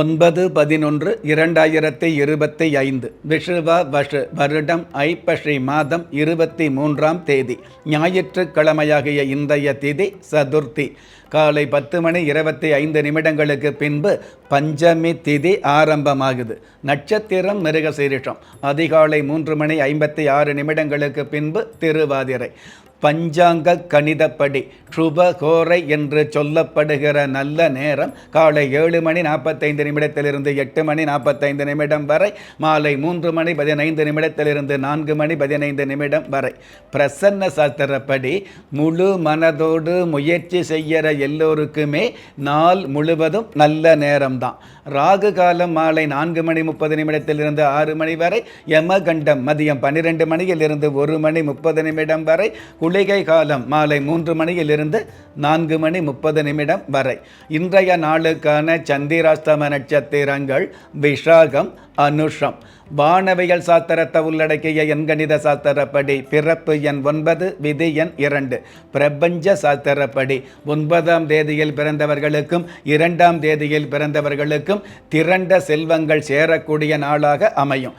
ஒன்பது பதினொன்று இரண்டாயிரத்தி இருபத்தி ஐந்து விஷுவ வஷு வருடம் ஐப்பசி மாதம் இருபத்தி மூன்றாம் தேதி ஞாயிற்றுக்கிழமையாகிய இன்றைய திதி சதுர்த்தி. காலை பத்து மணி இருபத்தி ஐந்து நிமிடங்களுக்கு பின்பு பஞ்சமி திதி ஆரம்பமாகுது. நட்சத்திரம் மிருகசீரிஷம். அதிகாலை மூன்று மணி ஐம்பத்தி ஆறு நிமிடங்களுக்கு பின்பு திருவாதிரை. பஞ்சாங்க கணிதப்படி சுபகோரை என்று சொல்லப்படுகிற நல்ல நேரம் காலை ஏழு மணி நாற்பத்தைந்து நிமிடத்திலிருந்து எட்டு மணி நாற்பத்தைந்து நிமிடம் வரை மாலை மூன்று மணி பதினைந்து நிமிடத்திலிருந்து நான்கு மணி பதினைந்து நிமிடம் வரை. பிரசன்ன சாஸ்திரப்படி முழு மனதோடு முயற்சி செய்கிற எல்லோருக்குமே நாள் முழுவதும் நல்ல நேரம்தான். ராகு காலம் மாலை நான்கு மணி முப்பது நிமிடத்திலிருந்து ஆறு மணி வரை யமகண்டம் மதியம் பன்னிரெண்டு மணியிலிருந்து ஒரு மணி முப்பது நிமிடம் வரை குளிகை காலம் மாலை மூன்று மணியிலிருந்து நான்கு மணி முப்பது நிமிடம் வரை. இன்றைய நாளுக்கான சந்திராஸ்தம நட்சத்திரங்கள் விஷாகம் அனுஷம். வானவியல் சாஸ்திரத்தை உள்ளடக்கிய எண்கணித சாஸ்திரப்படி பிறப்பு எண் ஒன்பது விதி எண் இரண்டு. பிரபஞ்ச சாஸ்திரப்படி ஒன்பதாம் தேதியில் பிறந்தவர்களுக்கும் இரண்டாம் தேதியில் பிறந்தவர்களுக்கும் திரண்ட செல்வங்கள் சேரக்கூடிய நாளாக அமையும்.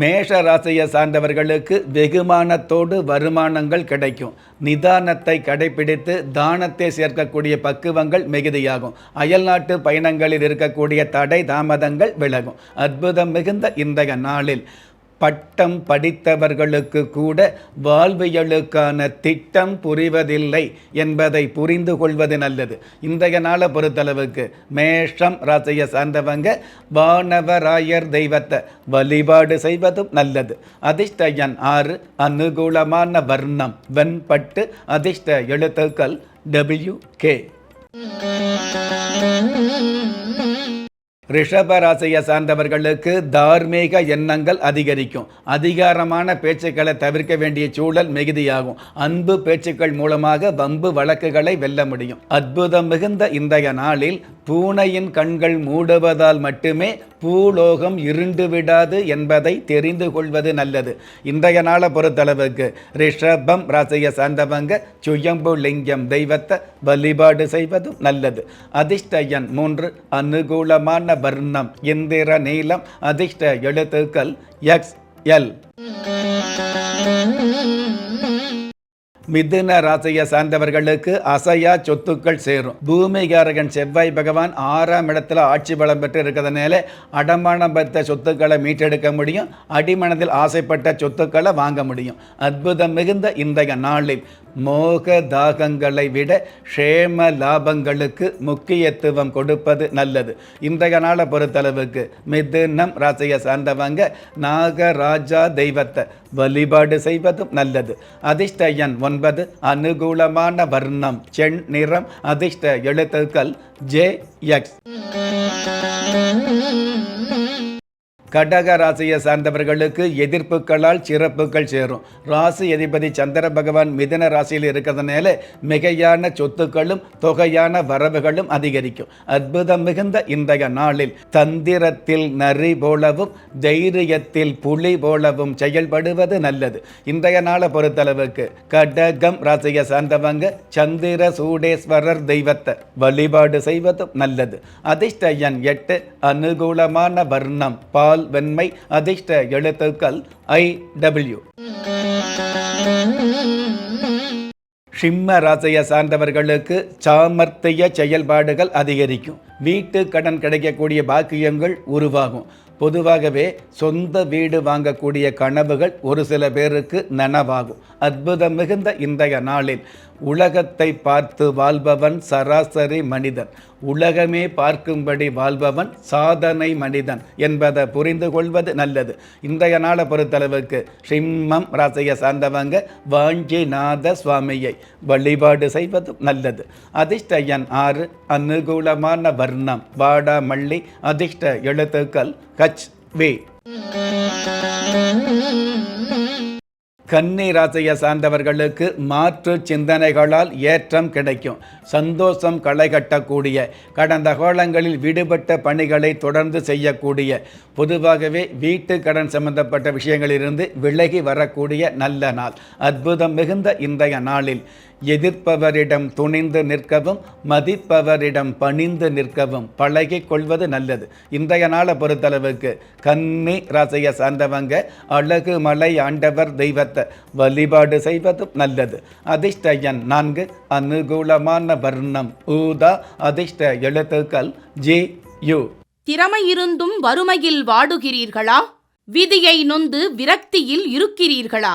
மேஷ ராசியை சார்ந்தவர்களுக்கு வெகுமானத்தோடு வருமானங்கள் கிடைக்கும். நிதானத்தை கடைபிடித்து தானத்தை சேர்க்கக்கூடிய பக்குவங்கள் மிகுதியாகும். அயல்நாட்டு பயணங்களில் இருக்கக்கூடிய தடை தாமதங்கள் விலகும். அற்புதம் மிகுந்த இன்றைய நாளில் பட்டம் படித்தவர்களுக்கு கூட வாழ்வியலுக்கான திட்டம் புரிவதில்லை என்பதை புரிந்து கொள்வது நல்லது. இன்றைய நாளை பொறுத்தளவுக்கு மேஷம் ராசியை சார்ந்தவங்க வானவராயர் தெய்வத்தை வழிபாடு செய்வதும் நல்லது. அதிர்ஷ்ட எண் ஆறு அனுகூலமான வர்ணம் வெண்பட்டு அதிர்ஷ்ட எழுத்துக்கள் டபிள்யூ கே ரிஷப ராசியை சார்ந்தவர்களுக்கு தார்மீக எண்ணங்கள் அதிகரிக்கும். அதிகாரமான பேச்சுக்களை தவிர்க்க வேண்டிய சூழல் மிகுதியாகும். அன்பு பேச்சுக்கள் மூலமாக வம்பு வழக்குகளை வெல்ல முடியும். அற்புதம் மிகுந்த இன்றைய நாளில் பூனையின் கண்கள் மூடுவதால் மட்டுமே பூலோகம் இருண்டு விடாது என்பதை தெரிந்து கொள்வது நல்லது. இன்றைய நாளை பொறுத்தளவுக்கு ரிஷபம் ராசியை சார்ந்தவங்க சுயம்பு லிங்கம் தெய்வத்தை வழிபாடு செய்வதும் நல்லது. அதிர்ஷ்டயன் மூன்று அனுகூலமான வர்ணம் இந்திர நீலம் அதிர்ஷ்ட எழுத்துக்கள் எக்ஸ் எல் மிதுன ராசியை சார்ந்தவர்களுக்கு அசையா சொத்துக்கள் சேரும். பூமிகாரகன் செவ்வாய் பகவான் ஆறாம் இடத்துல ஆட்சி பலம் பெற்று இருக்கிறதுனால அடமானம் பெற்ற சொத்துக்களை மீட்டெடுக்க முடியும். அடிமனதில் ஆசைப்பட்ட சொத்துக்களை வாங்க முடியும். அற்புதம் மிகுந்த இன்றைய நாளில் மோக தாகங்களை விட ஷேம லாபங்களுக்கு முக்கியத்துவம் கொடுப்பது நல்லது. இன்றைய நாளை பொறுத்தளவுக்கு மிதுனம் ராசியை சார்ந்தவங்க நாகராஜா தெய்வத்தை வழிபாடு செய்வதும் நல்லது. அதிர்ஷ்ட எண் ஒன்பது அனுகூலமான வர்ணம் செண் நிறம் அதிர்ஷ்ட எழுத்துக்கள் ஜே எக்ஸ். கடக ராசியை சார்ந்தவர்களுக்கு எதிர்ப்புகளால் சிறப்புகள் சேரும். ராசி அதிபதி சந்திர பகவான் மிதன ராசியில் இருக்கிறதுனால மிகையான சொத்துக்களும் தொகையான வரவுகளும் அதிகரிக்கும். அற்புதம் மிகுந்த இன்றைய நாளில் தந்திரத்தில் நரி போலவும் தைரியத்தில் புலி போலவும் செயல்படுவது நல்லது. இன்றைய நாளை பொறுத்தளவுக்கு கடகம் ராசியை சார்ந்தவங்க சந்திர சூடேஸ்வரர் தெய்வத்தை வழிபாடு செய்வதும் நல்லது. அதிர்ஷ்ட எண் எட்டு அனுகூலமான வர்ணம் பால் வெண்மை அதிர்ஷ்ட எழுத்துக்கள் ஐ டபிள்யூ சிம்ம ராசியை சார்ந்தவர்களுக்கு சாமர்த்திய செயல்பாடுகள் அதிகரிக்கும். வீட்டு கடன் கிடைக்கக்கூடிய பாக்கியங்கள் உருவாகும். பொதுவாகவே சொந்த வீடு வாங்கக்கூடிய கனவுகள் ஒரு சில பேருக்கு நனவாகும். அற்புதம் மிகுந்த இன்றைய நாளில் உலகத்தை பார்த்து வாழ்பவன் சராசரி மனிதன். உலகமே பார்க்கும்படி வாழ்பவன் சாதனை மனிதன் என்பதை புரிந்து கொள்வது நல்லது. இன்றைய நாளை பொறுத்தளவுக்கு சிம்மம் ராசியை சார்ந்தவங்க வாஞ்சிநாத சுவாமியை வழிபாடு செய்வது நல்லது. அதிர்ஷ்ட எண் ஆறு அனுகூலமான வர்ணம் வாடா மல்லி அதிர்ஷ்ட எழுத்துக்கள். கச் வே. கன்னி ராசியை சார்ந்தவர்களுக்கு மாற்று சிந்தனைகளால் ஏற்றம் கிடைக்கும். சந்தோஷம் களை கட்டக்கூடிய கடந்த காலங்களில் விடுபட்ட பணிகளை தொடர்ந்து செய்யக்கூடிய பொதுவாகவே வீட்டு கடன் சம்பந்தப்பட்ட விஷயங்களிலிருந்து விலகி வரக்கூடிய நல்ல நாள். அற்புதம் மிகுந்த இன்றைய நாளில். எதிர்ப்பவரிடம் துணிந்து நிற்கவும் மதிப்பவரிடம் பணிந்து நிற்கவும் பழகி கொள்வது நல்லது. இன்றைய நாளை பொறுத்தளவுக்கு கன்னி ராசியை சார்ந்தவங்க அழகு மலை ஆண்டவர் தெய்வத்தை வழிபாடு செய்வதும் நல்லது. அதிர்ஷ்ட எண் நான்கு அனுகூலமான வர்ணம் ஊதா அதிர்ஷ்ட எழுத்துக்கள் ஜே யு. திறமையிருந்தும் வறுமையில் வாடுகிறீர்களா? விதியை நொந்து விரக்தியில் இருக்கிறீர்களா?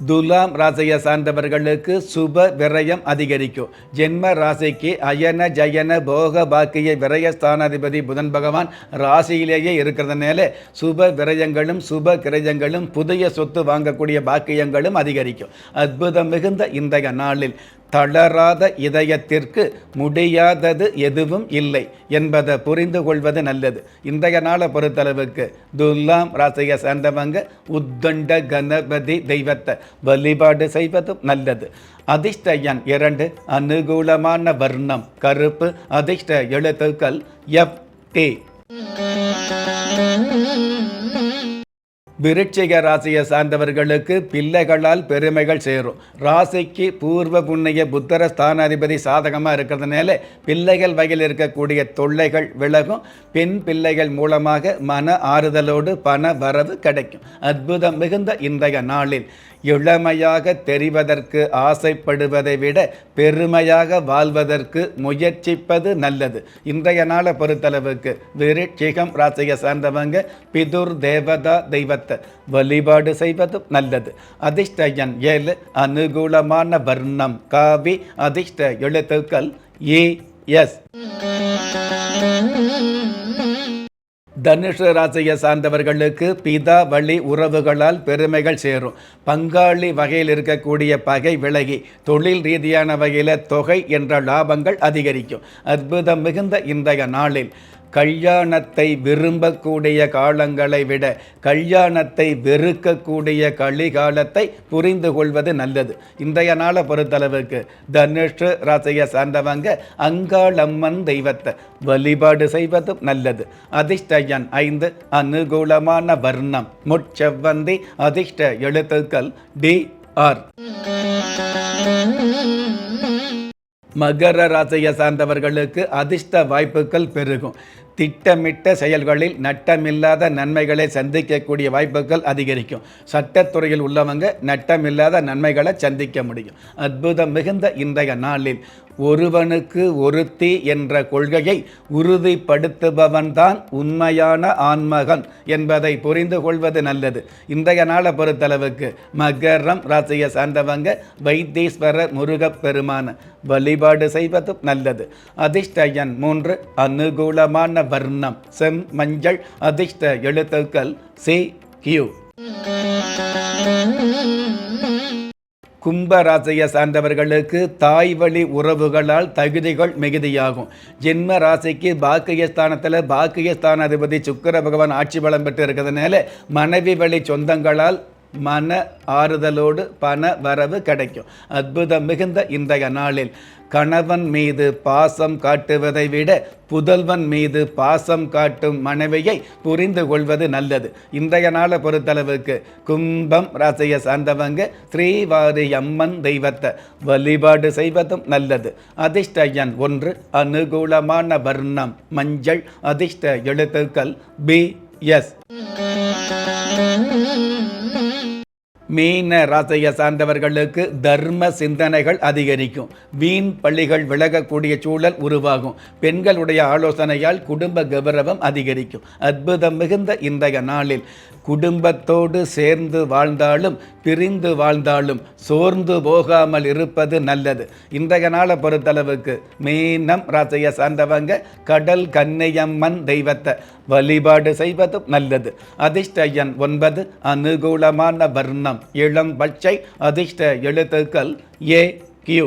துலாம் ராசியை சார்ந்தவர்களுக்கு சுப விரயம் அதிகரிக்கும். ஜென்ம ராசிக்கு அயன ஜயன போக பாக்கிய விரயஸ்தானாதிபதி புதன் பகவான் ராசியிலேயே இருக்கிறதுனால சுப விரயங்களும் சுப கிரயங்களும் புதிய சொத்து வாங்கக்கூடிய பாக்கியங்களும் அதிகரிக்கும். அற்புதம் மிகுந்த இன்றைய நாளில் தளராத இதயத்திற்கு முடியாதது எதுவும் இல்லை என்பதை புரிந்து கொள்வது நல்லது. இன்றைய நாளை பொறுத்தளவுக்கு துல்லாம் ராசியை சேர்ந்தவங்க உத்தண்ட கணபதி தெய்வத்தை வழிபாடு செய்வதும் நல்லது. அதிர்ஷ்ட எண் இரண்டு அனுகூலமான வர்ணம் கருப்பு அதிர்ஷ்ட எழுத்துக்கள் எஃப் டே. விருட்சிக ராசியை சார்ந்தவர்களுக்கு பிள்ளைகளால் பெருமைகள் சேரும். ராசிக்கு பூர்வ புண்ணிய புத்தர ஸ்தானாதிபதி சாதகமாக இருக்கிறதுனால பிள்ளைகள் வகையில் இருக்கக்கூடிய தொல்லைகள் விலகும். பெண் பிள்ளைகள் மூலமாக மன ஆறுதலோடு பண வரவு கிடைக்கும். அற்புதம் மிகுந்த இன்றைய நாளில் இளமையாக தெரிவதற்கு ஆசைப்படுவதை விட பெருமையாக வாழ்வதற்கு முயற்சிப்பது நல்லது. இன்றைய நாளை பொறுத்தளவுக்கு விருட்சிகம் ராசியை சார்ந்தவங்க பிதுர் தேவதா தெய்வத்தை வழிபாடு செய்வதும் நல்லது. அதிர்ஷ்ட எண் ஏழு அனுகூலமான வர்ணம். காவி அதிர்ஷ்ட எழுத்துக்கள் ஏ எஸ். தனுஷ ராசியை சார்ந்தவர்களுக்கு பிதா வழி உறவுகளால் பெருமைகள் சேரும். பங்காளி வகையில் இருக்கக்கூடிய பகை விலகி தொழில் ரீதியான வகையில் தொகை என்ற லாபங்கள் அதிகரிக்கும். அற்புதம் மிகுந்த இன்றைய நாளில். கல்யாணத்தை விரும்பக்கூடிய காலங்களை விட கல்யாணத்தை வெறுக்கக்கூடிய கலிகாலத்தை புரிந்து கொள்வது நல்லது. இன்றைய நாளை பொறுத்தளவுக்கு தனுஷ் ராசியை சார்ந்தவங்க அங்காளம்மன் தெய்வத்தை வழிபாடு செய்வதும் நல்லது. அதிர்ஷ்டயன் ஐந்து அனுகூலமான வர்ணம். முட்செவ்வந்தி அதிர்ஷ்ட எழுத்துக்கள் டி ஆர். மகர ராசியை சார்ந்தவர்களுக்கு அதிர்ஷ்ட வாய்ப்புகள் பெருகும். திட்டமிட்ட செயல்களில் நட்டமில்லாத நன்மைகளை சந்திக்கக்கூடிய வாய்ப்புகள் அதிகரிக்கும். சட்டத்துறையில் உள்ளவங்க நட்டமில்லாத நன்மைகளை சந்திக்க முடியும். அற்புதம் மிகுந்த இன்றைய நாளில் ஒருவனுக்கு ஒருத்தி என்ற கொள்கையை உறுதிப்படுத்துபவன்தான் உண்மையான ஆன்மகன் என்பதை புரிந்து கொள்வது நல்லது. இன்றைய நாளை பொறுத்தளவுக்கு மகரம் ராசியை சார்ந்தவங்க வைத்தீஸ்வரர் முருகப் பெருமான வழிபாடு செய்வதும் நல்லது. அதிர்ஷ்டயன் மூன்று அனுகூலமான வர்ணம். செம் மஞ்சள் அதிர்ஷ்ட எழுத்துக்கள் சி கியூ. கும்பராசியை சார்ந்தவர்களுக்கு தாய் வழி உறவுகளால் தகுதிகள் மிகுதியாகும். ஜென்ம ராசிக்கு பாக்கியஸ்தானத்தில் பாக்கியஸ்தானாதிபதி சுக்கிர பகவான் ஆட்சி பலம் பெற்று இருக்கிறதுனால மனைவி வழி சொந்தங்களால் மன ஆறுதலோடு பண வரவு கிடைக்கும். அற்புதம் மிகுந்த இன்றைய நாளில். கணவன் மீது பாசம் காட்டுவதை விட புதல்வன் மீது பாசம் காட்டும் மனைவியை புரிந்து கொள்வது நல்லது. இன்றைய நாளை பொறுத்தளவுக்கு கும்பம் ராசியை சார்ந்தவங்க ஸ்ரீவாரி அம்மன் தெய்வத்தை வழிபாடு செய்வதும் நல்லது. அதிர்ஷ்ட எண் ஒன்று அனுகூலமான வர்ணம் மஞ்சள் அதிர்ஷ்ட எழுத்துக்கள் பி எஸ். மீன ராசியை சார்ந்தவர்களுக்கு தர்ம சிந்தனைகள் அதிகரிக்கும். வீண் பள்ளிகள் விலகக்கூடிய சூழல் உருவாகும். பெண்களுடைய ஆலோசனையால் குடும்ப கௌரவம் அதிகரிக்கும். அற்புதம் மிகுந்த இன்றைய நாளில் குடும்பத்தோடு சேர்ந்து வாழ்ந்தாலும் பிரிந்து வாழ்ந்தாலும் சோர்ந்து போகாமல் இருப்பது நல்லது. இன்றைய நாளை பொறுத்தளவுக்கு மீனம் ராசியை சார்ந்தவங்க கடல் கன்னையம்மன் தெய்வத்தை வழிபாடு செய்வதும் நல்லது. அதிர்ஷ்ட எண் ஒன்பது அனுகூலமான வர்ணம் இளம் பச்சை. அதிர்ஷ்ட எழுத்துக்கள் ஏ கியூ